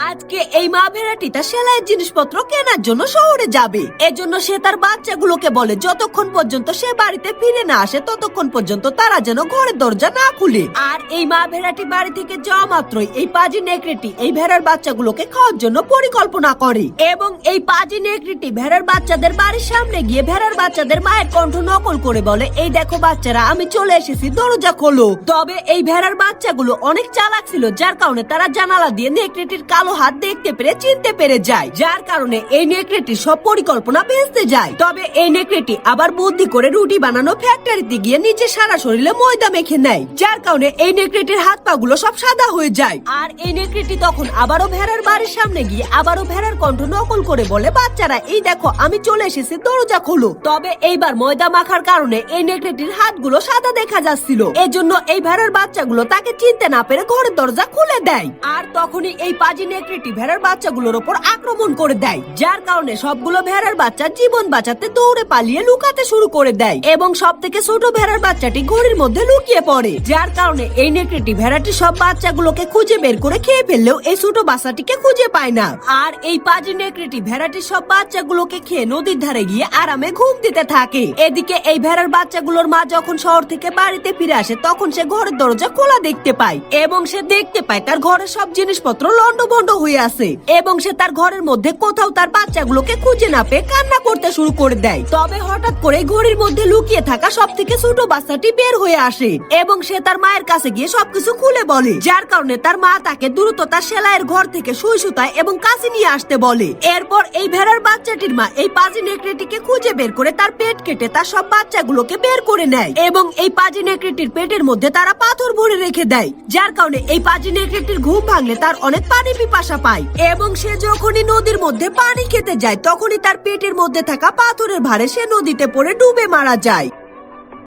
আজকে এই মা ভেড়াটি তার সেলাইয়ের জিনিসপত্র কেনার জন্য শহরে যাবে। এজন্য সে তার বাচ্চাগুলোকে বলে, যতক্ষণ পর্যন্ত সে বাড়িতে ফিরে না আসে, ততক্ষণ পর্যন্ত তারা যেন ঘরের দরজা না খুলে। আর এই মা ভেড়াটি বাড়ি থেকে যাওয়া মাত্রই এই পাজি নেকড়েটি এই ভেড়ার বাচ্চাগুলোকে খাওয়ার জন্য পরিকল্পনা করে। এবং এই পাজি নেকড়েটি ভেড়ার বাচ্চাদের বাড়ির সামনে গিয়ে ভেড়ার বাচ্চাদের মায়ের কণ্ঠ নকল করে বলে, এই দেখো বাচ্চারা, আমি চলে এসেছি, দরজা খোলো। তবে এই ভেড়ার বাচ্চাগুলো অনেক চালাক ছিল, যার কারণে তারা জানালা দিয়ে নেকড়েটির কালো হাত দেখতে পেরে চিনতে পেরে যায়, যার কারণে এই নেকড়েটির সব পরিকল্পনা ভেস্তে যায়। তবে এই নেকড়েটি আবার বুদ্ধি করে রুটি বানানো ফ্যাক্টরিতে গিয়ে নিচে সারা শরীরে ময়দা মেখে নেয়, যার কারণে এই নেকড়েটির হাত পা গুলো সব সাদা হয়ে যায়। আর এই নেকড়েটি তখন আবারও ভেড়ার বাড়ির সামনে গিয়ে আবারও ভেড়ার কণ্ঠ নকল করে বলে, বাচ্চারা, এই দেখো, আমি চলে এসেছি, দরজা খোলো। তবে এইবার ময়দা মাখার কারণে এই নেকড়েটির হাতগুলো সাদা দেখা যাচ্ছিল। এজন্য এই ভেড়ার বাচ্চাগুলো তাকে চিনতে না পেরে ঘরের দরজা খুলে দেয়। আর তখনই এই পাজি নেকড়েটি ভেড়ার বাচ্চাগুলোর ওপর আক্রমণ করে দেয়, যার কারণে সবগুলো ভেড়ার বাচ্চা জীবন বাঁচাতে দৌড়ে পালিয়ে লুকাতে শুরু করে দেয় এবং সব থেকে ছোট ভেড়ার বাচ্চাটি ঘড়ির মধ্যে লুকিয়ে পড়ে, যার কারণে এই নেকড়েটি ভেড়াটি সব বাচ্চাগুলোকে খুঁজে বের করে খেয়ে ফেললেও এই ছোট বাচ্চাটিকে খুঁজে পায় না। আর এই পাজি নেকড়েটি ভেড়াটি সব বাচ্চাগুলোকে খেয়ে নদীর ধারে গিয়ে আরামে ঘুম দিতে থাকে। এদিকে এই ভেড়ার বাচ্চাগুলোর মা যখন শহর থেকে বাড়িতে ফিরে আসে, তখন সে ঘরের দরজা খোলা দেখতে পায় এবং সে দেখতে পায় তার ঘরের সব জিনিসপত্র লন্ডভন্ড হয়ে আছে। এবং সে তার ঘরের মধ্যে কোথাও তার বাচ্চাগুলোকে খুঁজে না পেয়ে কান্না করতে শুরু করে দেয়। তবে হঠাৎ করে ঘড়ির মধ্যে লুকিয়ে থাকা সব থেকে ছোট বাচ্চাটি বের হয়ে আসে এবং সে তার মায়ের কাছে গিয়ে সবকিছু খুলে বলে, যার কারণে তার মা তাকে দ্রুত তার সেলাইয়ের ঘর থেকে সুই সুতায় এবং কাছে নিয়ে আসতে বলে। এরপর এই ভেড়ার বাচ্চাটির মা এই পাজি নেকড়েটিকে খুঁজে বের করে তার পেট কেটে তার সব বাচ্চাগুলোকে বের করে নেয় এবং এই পাজি নেকড়েটির পেটের মধ্যে তারা পাথর ভরে রেখে দেয়, যার কারণে এই পাজি নেকড়েটির ঘুম ভাঙলে তার অনেক পানি পিপাসা পায়। এবং সে যখনই নদীর মধ্যে পানি খেতে যায়, তখনই তার পেটের মধ্যে থাকা পাথরের ভারে সে নদীতে পড়ে ডুবে মারা যায়।